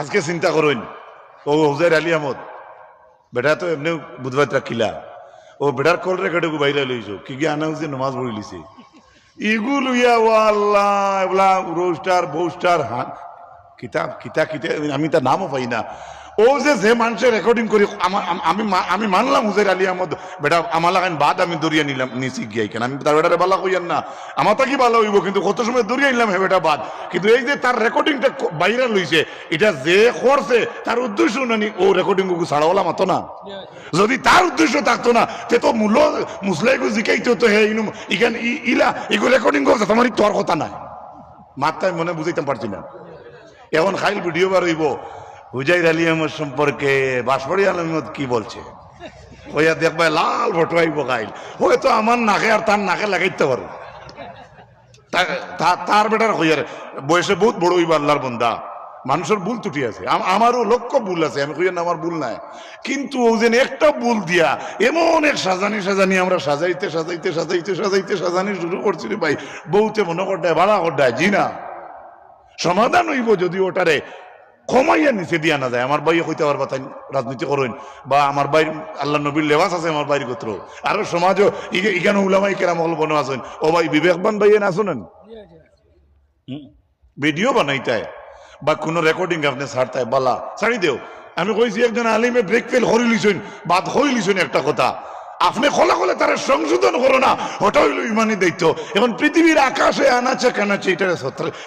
আজকে চিন্তা করুন, ও হুজাইর আলী আহমদ বেটা তো এমনি বুধবার রাখিলা ও বেটার কল রেকর্ডে বাইরে লইছো কি কি আনা হচ্ছে নমাজ পড়ি লিছে। ইগু ইয়া ও আল্লাহ এগুলা রোস্টার বৌস্টার হান কিতাব কিতা কিতা আমি তার নামও পাই না। ও যে যে মানুষের রেকর্ডিং করি, আমা- আমি মানলাম হুজাইর আলী আহমদ। বেটা, আমার লাগান বাদ আমি দরিয়া নিলাম, নিছি গিয়াই কেন আমি তার বেটারে বালা কইয়ান না। আমার তা কি ভালো হইব, কিন্তু কত সময় দরিয়া নিলাম হে বেটা বাদ। কিন্তু এই যে তার রেকর্ডিংটা বাইরে লইছে এটা যে করছে, তার উদ্দেশ্য নানি ও রেকর্ডিং ছাড়াওয়ালা মাতো না। যদি তার উদ্দেশ্য থাকতো না, তে তো মূল মুসলাইগু জিকাইতো তো হে ইনু ইখান ইলা এগুলো রেকর্ডিং করছে, তোমার তোর কথা নাই। মাত্রায় মনে বুঝাইতে পারছি না। এখন খাইল ভিডিও বার হইব। হুজাইর আলী আহমদ সম্পর্কে বাসপড়ি আলমদ কি বলছে? ওইয়া দেখবে লাল ফটো আইব খাইল হয়তো আমার নাকে আর তার নাকে লাগাইতে পারো। তা- তা- তার বেটার হইয়ার বয়সে বহুত বড় হইব আল্লাহর বন্দা। মানুষের ভুল ত্রুটি আছে। আমারও লক্ষ ভুল আছে, আমি কইয়া আমার ভুল নাই। কিন্তু ও যেন একটা ভুল দিয়া এমন এক সাজানি সাজানি আমরা সাজাইতে সাজাইতে সাজাইতে সাজাইতে সাজানি শুরু করছি ভাই। বউতে মনে করটায় ভাড়া করটায় জি না। সমাধান হইব যদি ওটারে কমাইয়া নিচে দিয়া না যায়। আমার ভাই হইতে পারবা তাই রাজনীতি করেন বা আমার ভাই আল্লাহ নবীর লেবাস আছে আমার ভাইয়ের গোত্র। আরও সমাজও ইখানে উলামাই কেরাম হল বনো আছেন। ও ভাই বিবেকবান ভাইয়ের আসুন ভিডিও বানাইতায় বা কোনো রেকর্ডিং আপনি ছাড়তায় বালা। ছাড়ি দেও। আমি কইছি, একজন আলিমে ব্রেক ফেল হরি লিছুন, বাদ হই লিছুন একটা কথা। আপনি খোলা খোলা তারা সংশোধন করো না, ওটা হইল ইমানি দায়িত্ব। এখন পৃথিবীর আকাশে আনাচে কানাচ্ছে এটা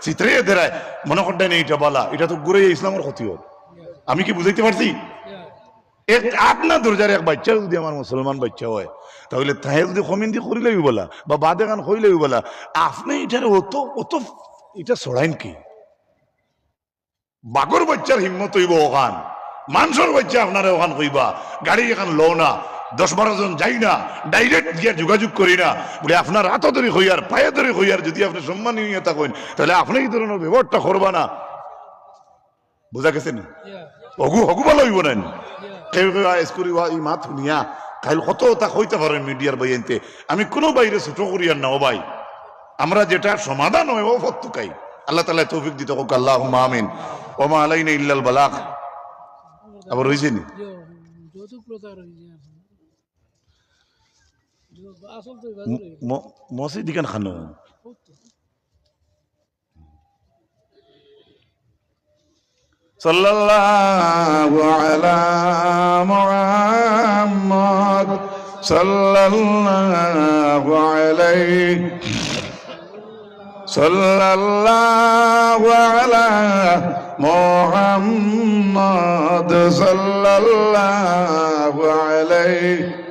চিত্রে দেরায়। মনে করতেন এইটা বলা, এটা তো ঘুরে ইসলামের ক্ষতি হোক আমি কি বুঝাইতে পারছি? এক আপনার দরজার এক বাচ্চা যদি আমার মুসলমান বাচ্চা হয়, তাহলে তাহে যদি কমিন্দি করিলেই বলা, বা বাদে গান করিলেই বলা, আপনি এটার অত অত এটা ছড়াইন কি? বাগর বাচ্চার হিম্মত হইব ওখান। মানুষের বাচ্চা আপনারা ওখান কইবা, গাড়ি এখান লো না। দশ বারো জন যাই না ডাইরেক্ট গিয়ে যোগাযোগ করি না। বলে, আপনার হাত ধরে হইয়ার, পায়ে ধরে হইয়ার, যদি আপনি সম্মানীয় থাকেন, তাহলে আপনি এই ধরনের ব্যবহারটা করবা না। বোঝা গেছে না? হগু হগু ভালো হইব না। মাত শুনিয়া খাইল কত তা হইতে পারেন মিডিয়ার বাইনতে আমি কোনো বাইরে ছোট করিয়ার না, ও ভাই। আমরা যেটা সমাধান হয়, ও ফত্তুকাই আল্লাহ তালা তৌফিক দিতে হোক আল্লাহ আমিন। ওমা আলাইনা ইল্লাল বালাক আবার হয়েছে নি? রয়েছে موسي دي كان خنو. صلى الله على محمد. صلى الله عليه. صلى الله على محمد. صلى الله عليه.